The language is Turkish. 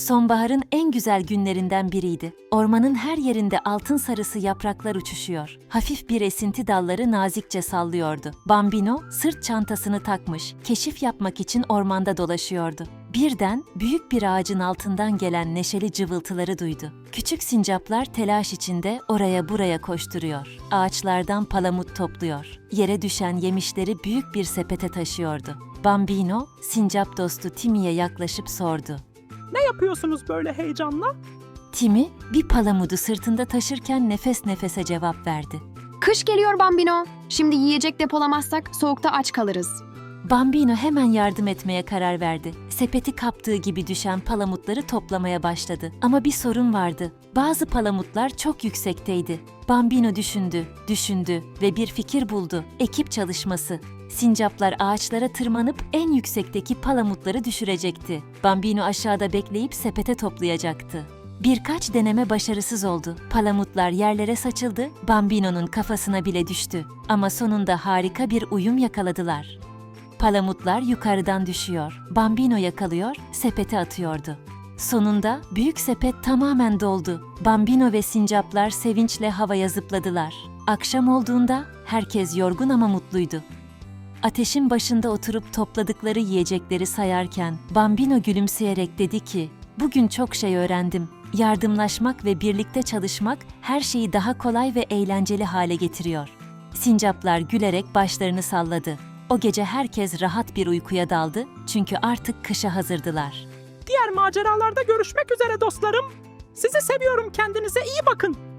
Sonbaharın en güzel günlerinden biriydi. Ormanın her yerinde altın sarısı yapraklar uçuşuyor. Hafif bir esinti dalları nazikçe sallıyordu. Bambino sırt çantasını takmış, keşif yapmak için ormanda dolaşıyordu. Birden büyük bir ağacın altından gelen neşeli cıvıltıları duydu. Küçük sincaplar telaş içinde oraya buraya koşturuyor. Ağaçlardan palamut topluyor. Yere düşen yemişleri büyük bir sepete taşıyordu. Bambino, sincap dostu Timmy'ye yaklaşıp sordu. Ne yapıyorsunuz böyle heyecanla? Timmy bir palamudu sırtında taşırken nefes nefese cevap verdi. Kış geliyor Bambino. Şimdi yiyecek depolamazsak soğukta aç kalırız. Bambino hemen yardım etmeye karar verdi. Sepeti kaptığı gibi düşen palamutları toplamaya başladı. Ama bir sorun vardı. Bazı palamutlar çok yüksekteydi. Bambino düşündü, düşündü ve bir fikir buldu. Ekip çalışması. Sincaplar ağaçlara tırmanıp en yüksekteki palamutları düşürecekti. Bambino aşağıda bekleyip sepete toplayacaktı. Birkaç deneme başarısız oldu. Palamutlar yerlere saçıldı, Bambino'nun kafasına bile düştü. Ama sonunda harika bir uyum yakaladılar. Palamutlar yukarıdan düşüyor. Bambino yakalıyor, sepete atıyordu. Sonunda büyük sepet tamamen doldu. Bambino ve sincaplar sevinçle havaya zıpladılar. Akşam olduğunda herkes yorgun ama mutluydu. Ateşin başında oturup topladıkları yiyecekleri sayarken Bambino gülümseyerek dedi ki, "Bugün çok şey öğrendim. Yardımlaşmak ve birlikte çalışmak her şeyi daha kolay ve eğlenceli hale getiriyor." Sincaplar gülerek başlarını salladı. O gece herkes rahat bir uykuya daldı çünkü artık kışa hazırdılar. Diğer maceralarda görüşmek üzere dostlarım. Sizi seviyorum kendinize iyi bakın.